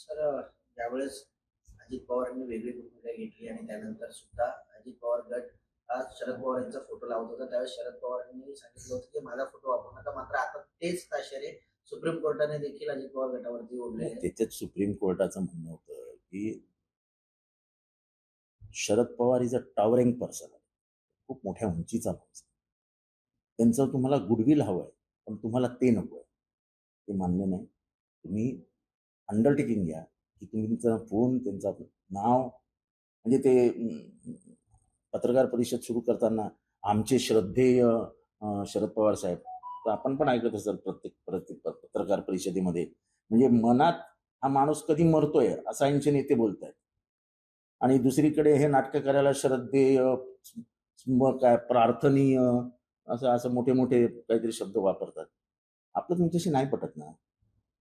Sir ज्यावेळेस अजित पवारांनी वेगळी भूमिका घेतली आणि त्यानंतर सुद्धा अजित पवार गट हा शरद पवार यांचा फोटो लावत होता. त्यावेळेस शरद पवारांनी सांगितलं होतं की माझा फोटो वापरू नका मात्र आता तेच ताशेरे सुप्रीम कोर्टाने देखील अजित पवार गटावरती ओढले त्याच्यात सुप्रीम कोर्टाचं म्हणणं होतं की Sharad Pawar is a towering person खूप मोठ्या उंचीचा माणूस त्यांचं तुम्हाला गुडविल हवं आहे पण तुम्हाला ते नको आहे ते मान्य नाही. तुम्ही अंडरटेकिंग घ्या. की तुमचा फोन त्यांचा नाव म्हणजे ते पत्रकार परिषद सुरू करताना आमचे श्रद्धेय शरद पवार साहेब. तर आपण पण ऐकत असाल प्रत्येक प्रत्येक पत्रकार परिषदेमध्ये. म्हणजे मनात हा माणूस कधी मरतोय असं यांचे नेते बोलत आहेत आणि दुसरीकडे हे नाटकं करायला श्रद्धेय काय प्रार्थनीय असं असं मोठे मोठे काहीतरी शब्द वापरतात. आपलं तुमच्याशी नाही पटत ना?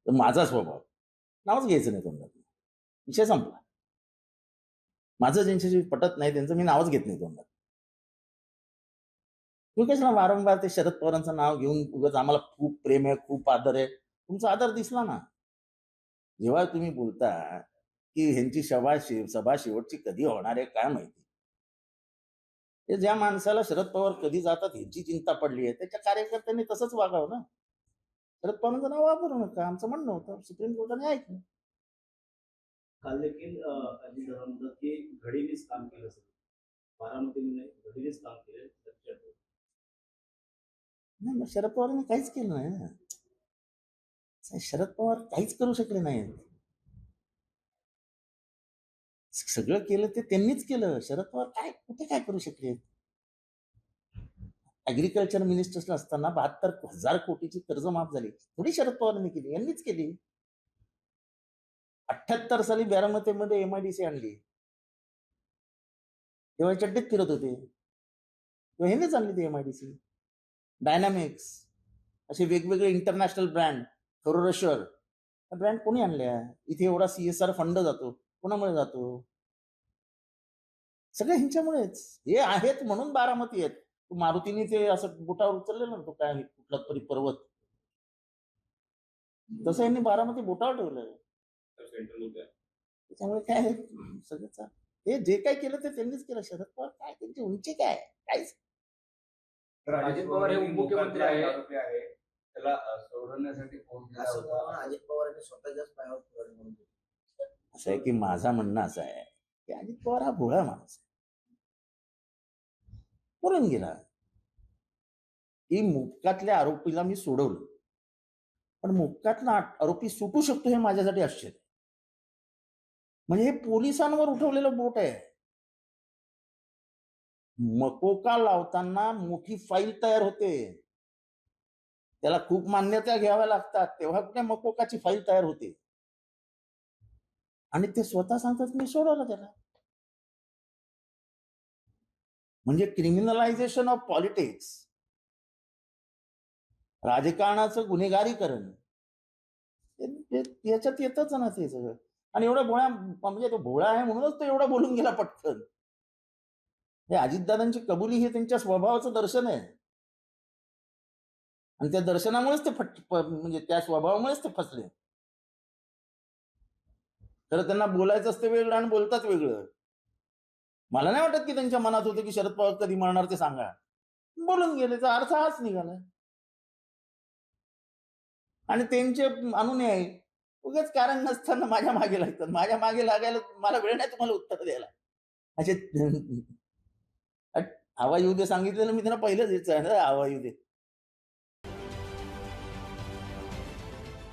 तर माझा स्वभाव. नावच घ्यायचं नाही तोंडात विषय संपला. माझं ज्यांच्याशी पटत नाही त्यांचं मी नावच घेत नाही तोंडात तुम्ही कशाला वारंवार ते शरद पवारांचं नाव घेऊन उगाच आम्हाला खूप प्रेम आहे खूप आदर आहे. तुमचा आदर दिसला ना. जेव्हा तुम्ही बोलता की ह्यांची सभा सभा शेवटची कधी होणार आहे काय माहिती? ते ज्या माणसाला शरद पवार कधी जातात ह्यांची चिंता पडली आहे त्याच्या कार्यकर्त्यांनी तसंच वागावं ना. शरद पवारांचं नाव वापरू नका. आमचं म्हणणं होतं सुप्रीम कोर्टाने ऐकलं. काल देखील अं, अजित दादा म्हणतात की घडीनेच काम केलं बारामतीने नाही घडीनेच काम केलं. नाही मग शरद पवारांनी काहीच केलं नाही ना. शरद पवार काहीच करू शकले नाहीत. सगळं केलं ते त्यांनीच केलं. शरद पवार काय कुठे काय करू शकले? ऍग्रिकल्चर मिनिस्टर असताना बहात्तर हजार कोटीची कर्ज माफ झाली. थोडी शरद पवारांनी केली? यांनीच केली. अठ्याहत्तर साली बारामतीमध्ये एमआयडीसी आणली. तेव्हा चड्डीत फिरत होते. तेव्हा ह्यांनीच आणली ती एमआयडीसी डायनामिक्स असे वेगवेगळे इंटरनॅशनल ब्रँड फरोरेशर ब्रँड कोणी आणल्या? इथे एवढा सीएसआर फंड जातो. कोणामुळे जातो? सगळे ह्यांच्यामुळेच. हे आहेत म्हणून बारामती आहेत. मारुतीने ते असं बोटावर उचललेलं ना तो काय कुठला तरी पर्वत. तसं यांनी बारामती बोटावर ठेवलं त्याच्यामुळे काय आहे, सगळं हे जे काय केलं ते त्यांनीच केलं. शरद पवार काय त्यांची उंची काय काहीच तर अजित पवार हे उपमुख्यमंत्री आहे त्याला सोडवण्यासाठी अजित पवारांनी स्वतःच्याच पायावर. असं आहे की माझा म्हणणं असं आहे की अजित पवार हा भोळा माणूस आहे. पळून गेला ही मुक्कातल्या आरोपीला मी सोडवलं. पण मुक्कातला आरोपी सुटू शकतो हे माझ्यासाठी आश्चर्य. म्हणजे हे पोलिसांवर उठवलेलं बोट आहे. मकोका लावताना मोठी फाईल तयार होते. त्याला खूप मान्यता घ्याव्या लागतात. तेव्हा कुठे मकोकाची फाईल तयार होते? आणि ते स्वतः सांगतात मी सोडवलं त्याला. म्हणजे क्रिमिनलायझेशन ऑफ पॉलिटिक्स राजकारणाचं गुन्हेगारीकरण. याच्यात येतच ना ते सगळं. आणि एवढा भोळा म्हणजे तो भोळा आहे म्हणूनच तो एवढा बोलून गेला पटकन. हे अजितदादांची कबुली हे त्यांच्या स्वभावाचं दर्शन आहे. आणि त्या दर्शनामुळेच ते फट म्हणजे त्या स्वभावामुळेच ते फसले. तर त्यांना बोलायचं असतं वेगळं आणि बोलतात वेगळं. मला नाही वाटत की त्यांच्या मनात होतं की शरद पवार कधी मरणार ते सांगा. बोलून गेले तर अर्थ हाच निघाला. आणि त्यांचे अनुयायी उगाच कारण नसताना माझ्या मागे लागतात. माझ्या मागे लागायला मला वेळ नाही तुम्हाला उत्तर द्यायला. असे हवा येऊ दे सांगितलेलं मी त्यांना पहिलंच ना हवा येऊ दे.